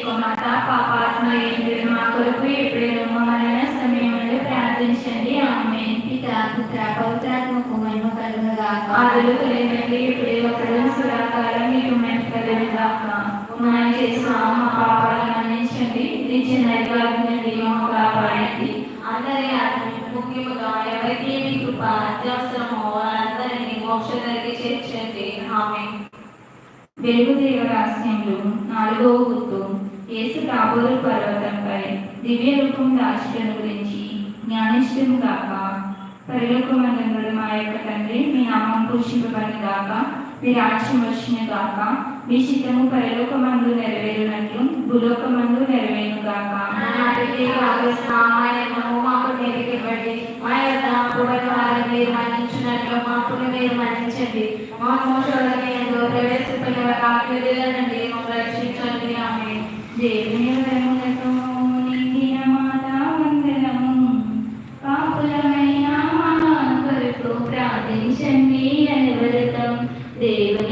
మాత పాపాత్మ ఏంటి మా కొరకు ఎప్పుడైనా మా మరణ సమయంలో ప్రార్థించండి ఆమె పిత పుత్ర పవిత్రాత్మకు మహిమ కలుగుగాక. ఆదులు కలిగినట్టు ఇప్పుడు ఒకరు సురాకారం మీకు మేము కలిగినాక మనం చేసిన మా పాపాలను మన్నించండి. నిత్య నైవేద్యండి మా కాపాడండి. అందరి ఆత్మ ముఖ్యముగా ఎవరికి మీ కృప అత్యవసరమో వారందరినీ మోక్షదరికి చేర్చండి. ఆమె వెలుగు దేవరాస్యంలో నాలుగవ గుర్తు. యేసు కాబోలు పర్వతంపై దివ్య రూపం దాచడం గురించి జ్ఞానిష్టం కాక పరిలోకమందుడు మా యొక్క తండ్రి మీ నామం పూషింపబడిన గాక. మీ రాజ్యం వచ్చిన గాక. మీ చిత్తము పరిలోకమందు నెరవేరునట్లు భూలోకమందు నెరవేరు గాక. నాటికి మాకు నేర్పివ్వండి. మా యొక్క అప్పుడైన వారిని మీరు మన్నించినట్లు మాకు మీరు మన్నించండి. మా మోసోడని ఎంతో ప్రవేశపెట్టిన కాకినండి దేవుని వరములతో నిండిన మాతా వందనము పాపులమైన మా కొరకు ప్రార్థించండి అని దేవుని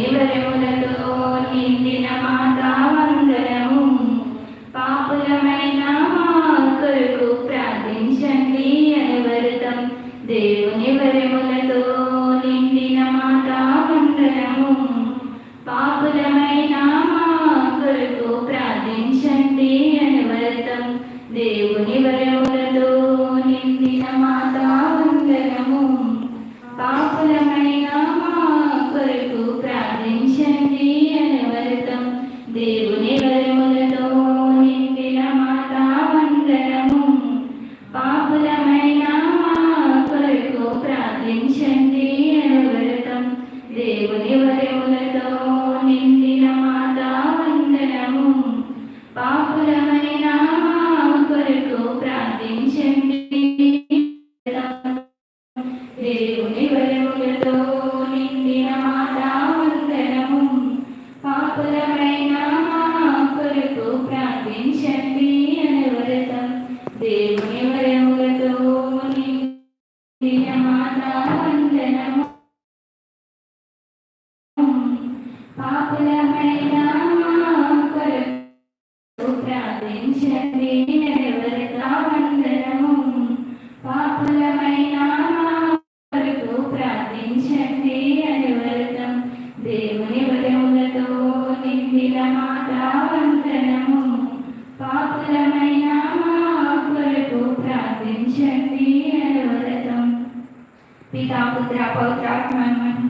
పితా పుత్ర పౌత్రాత్మ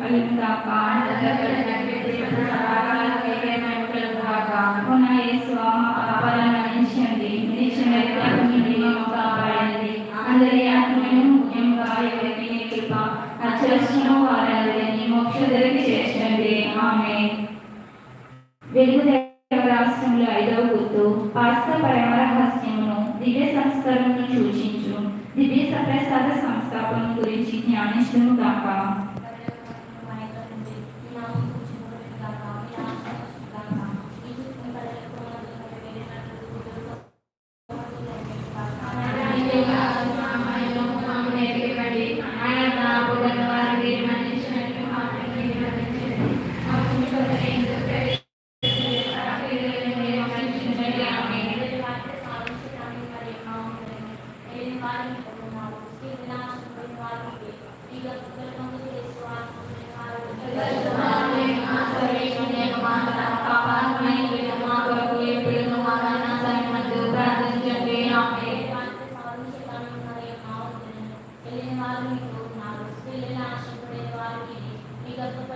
కలుగుగాక పున యేసు కాపాడండి అందరి ఆత్మను ముఖ్యంగా ఎవరికి నీ కృప వారందరినీ చేర్చండి ఆమె వెలుగు జ్ఞానిష్టము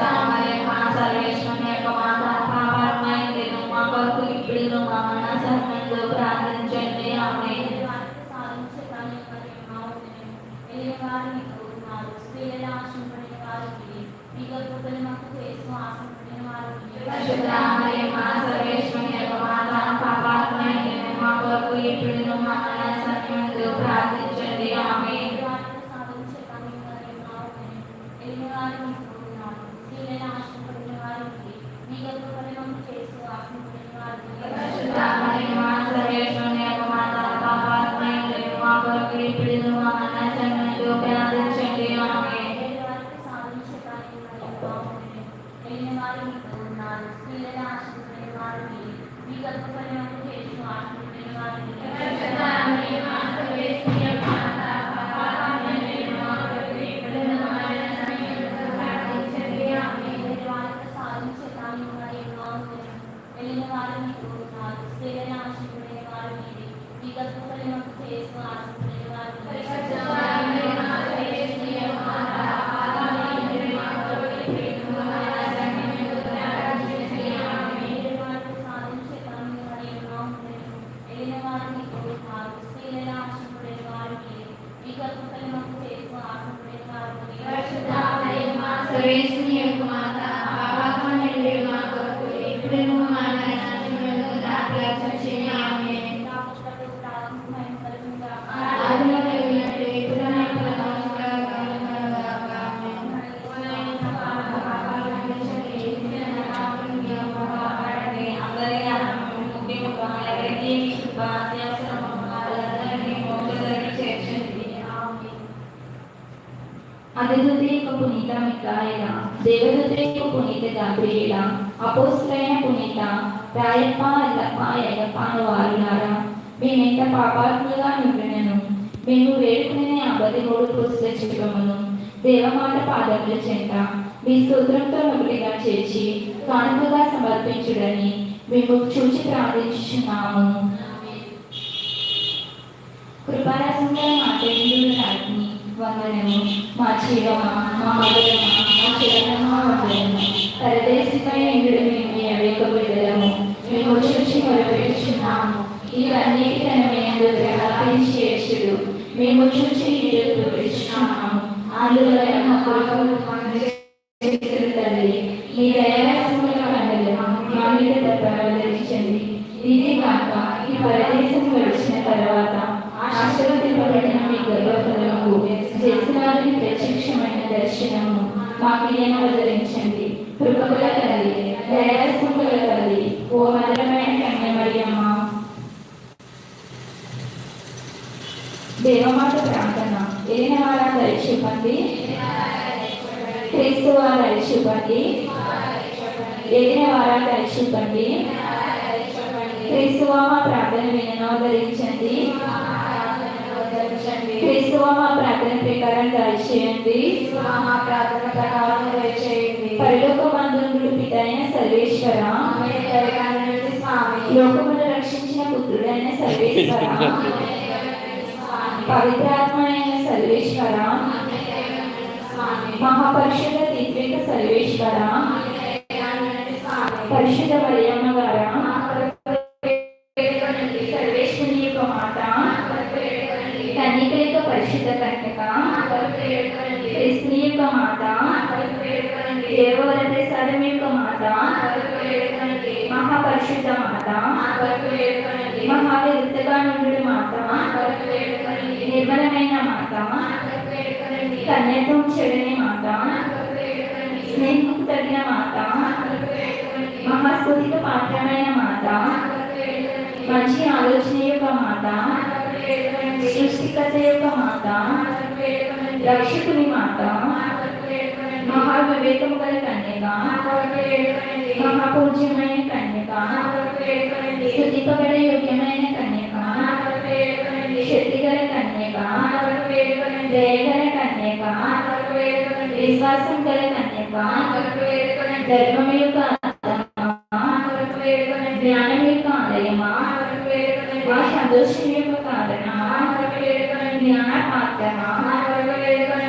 పరిశుద్ధ సర్వేశ్వరుని యొక్క మాత దేవదూతేక పునీత గాబ్రియేల అపోస్తులైన పునీత రాయప్ప అల్లప్ప అయ్యప్ప అను వారులారా మేమెంత పాపాత్ములుగా నుండినను మేము వేడుకునే అబద్ధి మూడు పుస్తక చిత్రమును దేవమాట పాదముల చెంత మీ సూత్రంతో ఒకటిగా చేర్చి కానుకగా సమర్పించుడని మేము చూచి ప్రార్థించుచున్నాము కృపారసంగా మాట్లాడిండు రాజ్ని వందనము మా జీవమా మా మధురమా మా చిరమా ప్రత్యక్షమైన దర్శనము మాకు వదిలించండి ఏలిన వారా దయచూపండి క్రీస్తువా మా ప్రార్థన వినను ధరించండి క్రీస్తువా మా ప్రార్థన ప్రకారం దయచేయండి. మా ప్రార్థన ప్రకారం దయచేయండి పరలోక బంధువులు పితైన సర్వేశ్వర. లోకమును రక్షించిన పుత్రుడైన సర్వేశ్వర. పవిత్రాత్మ అయిన సర్వేశ్వర. మహాపరిషుద్ధ తీర్థిక సర్వేశ్వర పరిశుద్ధ మరియమ్మ గారా? సర్వేశ్వరుని యొక్క మాట కన్నిక యొక్క కన్యక? క్రిస్తుని యొక్క యొక్క మహావిరుద్ధగా నుండి నిర్మలమైన మాత? కన్యత్వం చెడని మాట స్నేహం తగిన మాట మహాస్ఫుతిక పాత్రమైన మాట మంచి ఆలోచన యొక్క మాట సృష్టికత యొక్క మాట రక్షకుని మాట మహా వివేకము గల కన్యక మహాపూజ్యమైన కన్యక స్థుతిపబడ యోగ్యమైన కన్యక కన్యక విశ్వాసం గల కన్యక ధర్మం యొక్క ఆత్మ, జ్ఞానం యొక్క ఆలయమా మా సంతోషం యొక్క కారణమా జ్ఞాన పాత్రమా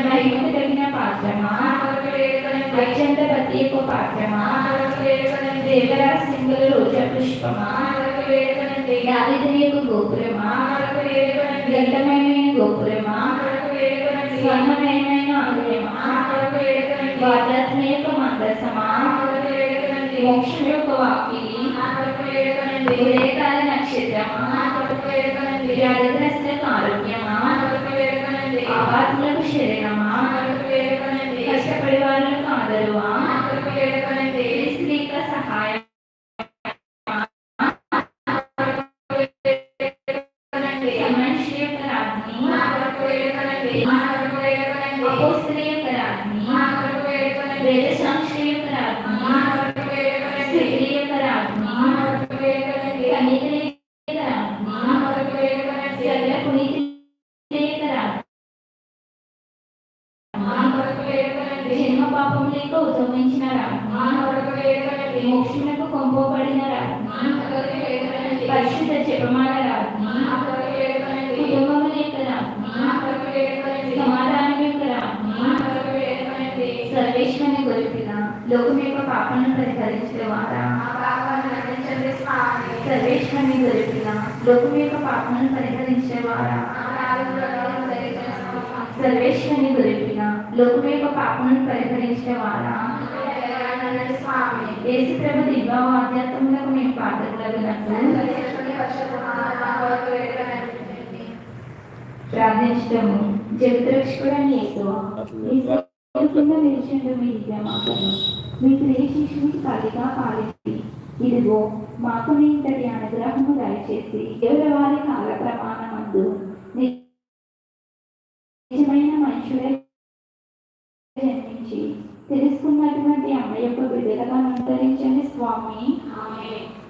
మహిమకు తగిన పాత్రమా రక్ష వైజంత ప్రత్యేక పాత్రమా దేవరాశింగుల రోజా పుష్పమా దావిదనీయకు గోపురమా గంటమైన గోపురమా वातत में तो मंदर समान मोक्ष में तो आप పాపములకు పాపం లేక ఉద్యమించిన రాజ్ని మోక్షములకు కొంపబడిన రాజ్ని పరిశుద్ధ జపమాల రాజ్ని కుటుంబముల యొక్క రాజ్ని సమాధానం యొక్క రాజ్ని సర్వేశ్వరుని గొలిపిన లోకం యొక్క పాపను పరిహరించేవారా సర్వేశ్వరిని సర్వేశ్వరుని గొలిపిన లోకం యొక్క పాపను పరిహరించేవారా సర్వేశ్వరుని గొలిపిన లోకం యొక్క పాపలను పరిహరించే వారా? యేసు ప్రభు దివ్య ఆధ్యాత్మలకు మేము పాత్రలగినట్లు ప్రార్థించటము. జగద్రక్షకుడని యేసు మీ కింద నిలిచిండు మీ మీ ప్రియ శిష్యునికి కలిగా ఇదిగో మాకు ఇంతటి అనుగ్రహము దయచేసి ఎవరి వారి కాల ప్రమాణమందు నిజమైన మనుషులే జన్మించి. తెలుసుకున్నటువంటి అమ్మ యొక్క బిడ్డలుగా అనుసరించండి స్వామి. ఆమె